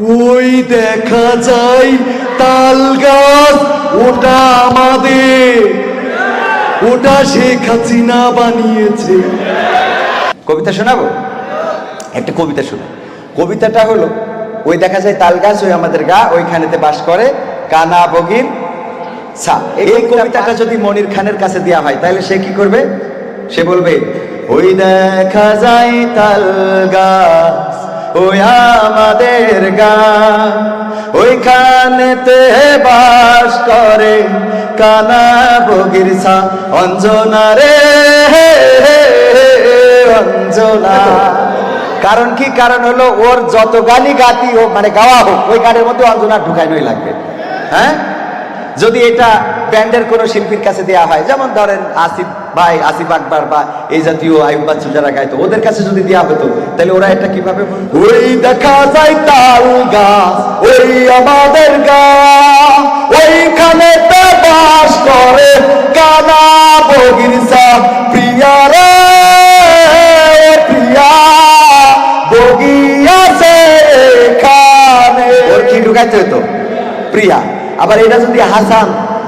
ওই দেখা যায় তাল গাছ ওটা আমাদের। ওটা শেখ হাসিনা বানিয়েছে। কবিতা শোনাবো? একটা কবিতা শোনো। কবিতাটা হলো ওই দেখা যায় তাল গাছ ওই আমাদের গা ওইখানেতে বাস করে কানা বগির ছা। এই কবিতাটা যদি মনির খানের কাছে দেওয়া হয় তাহলে সে কি করবে? সে বলবে ওই দেখা যায় তাল গাছ ওই আমাদের গা ওইখানেতে বাস করে কানা বগির ছা, অঞ্জনা রে অঞ্জনা। কারণ কি? কারণ হলো ওর যত গানই গাতি হোক মানে গাওয়া হোক, ওই গানের মধ্যে অঞ্জনা ঢুকাইনই লাগবে। হ্যাঁ? যদি এটা ব্যান্ডের কোনো শিল্পীর কাছে দেওয়া হয়, যেমন ধরেন আসিফ ভাই আসিফ আকবর বা এই জাতীয় আয়ুব বাচ্চু যারা গাইতো ওদের কাছে যদি দেওয়া হতো তাহলে ওরা এটা কীভাবে ওই দেখা যায় তাল গাছ ওই আমাদের গা ওইখানে বাস করে কানা বগিরসা প্রিয়া রে প্রিয়া বগিয়াছে এখানে। ওর কি ঢুকাইতে হতো প্রিয়া। আবার এটা যদি হাসান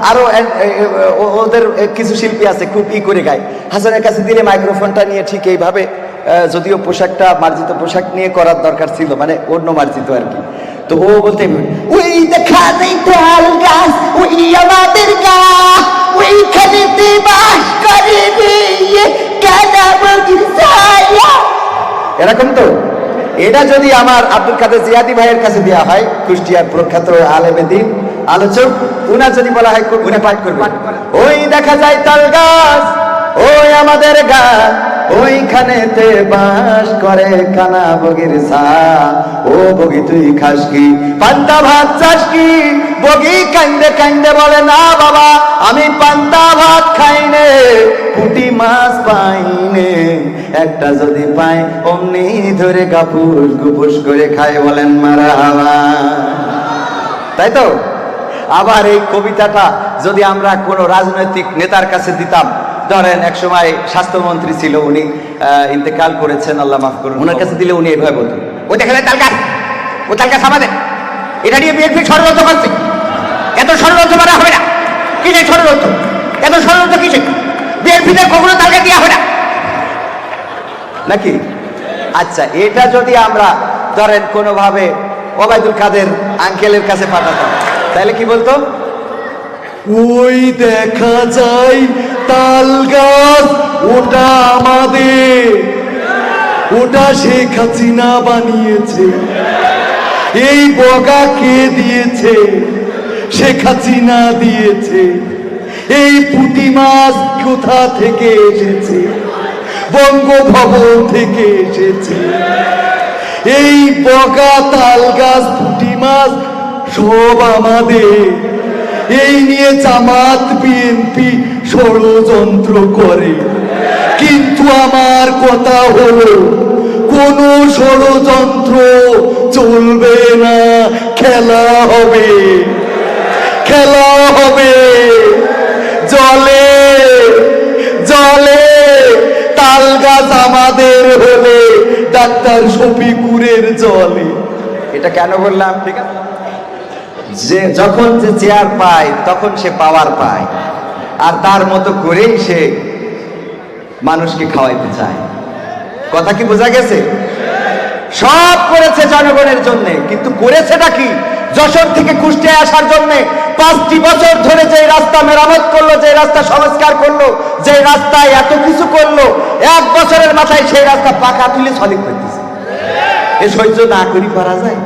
আরও ওদের কিছু শিল্পী আছে খুব ই করে গায়। হাসানের কাছে দিলে মাইক্রোফোনটা নিয়ে ঠিক এইভাবে যদিও পোশাকটা মার্জিত পোশাক নিয়ে করার দরকার ছিল মানে অন্য মার্জিত আর কি। তো ও বলতে, ওই দেখা তাল গাছ, ওই আমাদের গা, ওইখানেতে বাস করে এরকম তো? এটা যদি আমার আব্দুল কাদের জিয়াদি ভাইয়ের কাছে দেওয়া হয়, কুষ্টিয়ার প্রখ্যাত আলেমেদিন আলোচক উনার যদি বলা হয় উনি পাঠ করবে ওই দেখা যায় তাল গাছ ওই আমাদের গাছ ওইখানেতে বাস করে কানা বগির সা ও বগি তুই খাস কি? পান্তা ভাত চাস কি? বগি কান্দে কান্দে বলে না বাবা আমি পান্তা ভাত খাই নে পুটি মাছ পাইনে একটা যদি পাই অমনি ধরে কাপুস গুপুস করে খায় বলেন মারা হাওয়া তাই তো? আবার এই কবিতাটা যদি আমরা কোনো রাজনৈতিক নেতার কাছে দিতাম ধরেন এক সময় স্বাস্থ্যমন্ত্রী ছিল উনি আহ, ইন্তেকাল করেছেন আল্লাহ মাফ করুন। ওনার কাছে দিলে উনি এইভাবে বলতেন ও দেখা যায় তাল ও তাল গাছ আমাদের এটা নিয়ে বিএনপি ষড়যন্ত্র করছে। এত ষড়যন্ত্র করা হবে না। কিসে ষড়যন্ত্র? এত ষড়যন্ত্র কিসে? বিএনপিতে কখনো তাল গাছ দেওয়া হবে না। নাকি? আচ্ছা এটা যদি আমরা ধরেন কোনোভাবে ওবায়দুল কাদের আঙ্কেলের কাছে পাঠাতাম তাহলে কি বলতো? ওই দেখা যায় তাল গাছ, ওটা আমাদের। ওটা শেখ হাসিনা বানিয়েছে। এই বগা কে দিয়েছে? শেখ হাসিনা দিয়েছে। এই পুঁটি মাছ কোথা থেকে এসেছে? বঙ্গভবন থেকে এসেছে। এই বগা তাল গাছ, পুঁটি মাছ সব আমাদের। এই নিয়ে জামাত বিএনপি ষড়যন্ত্র করে। কিন্তু আমার কথা হলো কোন ষড়যন্ত্র চলবে না খেলা হবে। খেলা হবে। জলে জলে তাল গাছ আমাদের হলে ডাক্তার শফিকুরের জলে। এটা কেন বললাম? ঠিক আছে। যে যখন যে চেয়ার পায়, তখন সে পাওয়ার পায়। আর তার মতো করেই সে মানুষকে খাওয়াইতে চায়। কথা কি বোঝা গেছে? সব করেছে জনগণের জন্য, কিন্তু করেছেটা কি? যশোর থেকে কুষ্টিয়ায় আসার জন্য পাঁচটি বছর ধরে যে রাস্তা মেরামত করল যে রাস্তা সংস্কার করল যে রাস্তায় এত কিছু করল, এক বছরের মাথায় সেই রাস্তা পাকা তুলে সলিড করতেছে এ সহ্য না করি পারা যায়?